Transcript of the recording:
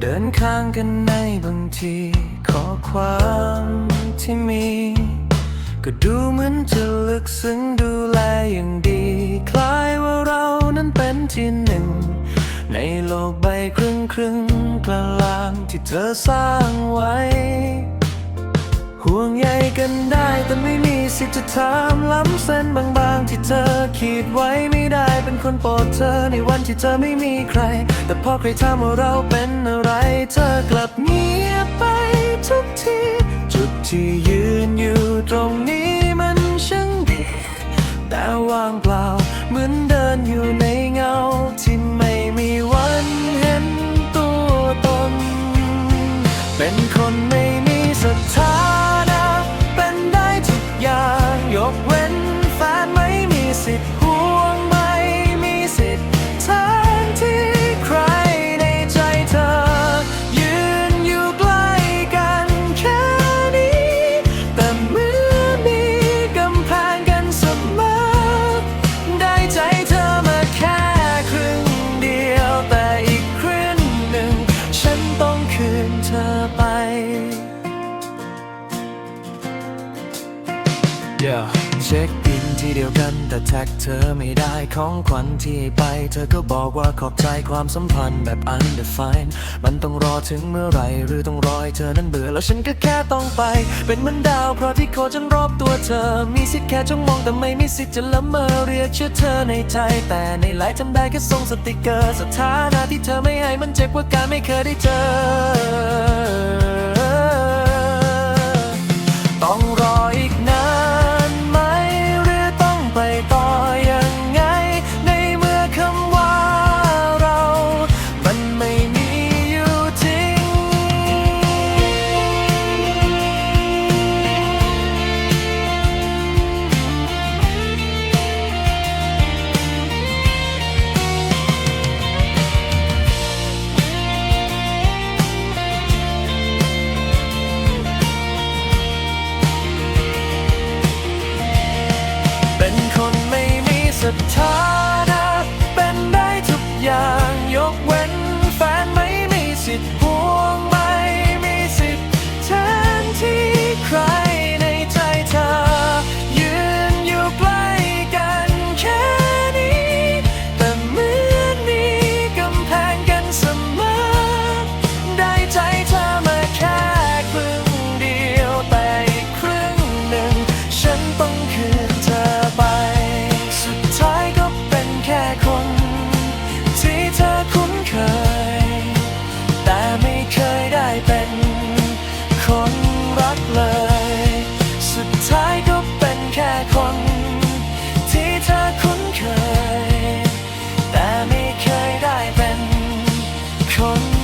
เดินข้างกันในบางที ขอความที่มี ก็ดูเหมือนจะลึกซึ้งดูแลอย่างดี คล้ายว่าเรานั้นเป็นที่หนึ่ง ในโลกใบครึ่งครึ่งกลางที่เธอสร้างไว้ ห่วงใยกันได้แต่ไม่มีสิทธิ์จะถามล้ำเส้นบางๆ ที่เธอขีดไว้ไม่ได้เป็นคนโปรดเธอในวันที่เธอไม่มีใคร แต่พอใครถามว่าเราเป็นอะไร เธอกลับเงียบไปทุกที จุดที่ยืนอยู่ตรงนี้ Yeah เช็คอินที่เดียวกันแต่แท็กเธอไม่ได้ของขวัญที่ไป เธอก็บอกว่าขอบใจความสัมพันธ์แบบ undefined มันต้องรอถึงเมื่อไหรหรือต้องรอให้เธอนั้นเบื่อ แล้วฉันก็แค่ต้องไป เป็นเหมือนดาวเพราะที่โคจรรอบตัวเธอ มีสิทธิ์แค่จ้องมองแต่ไม่มีสิทธิ์จะละเมอเรียกชื่อเธอในใจ แต่ในไลน์ทำได้แค่ส่งสติกเกอร์สถานะที่เธอไม่ให้มันเจ็บกว่าการไม่เคยได้เจอ เ Come.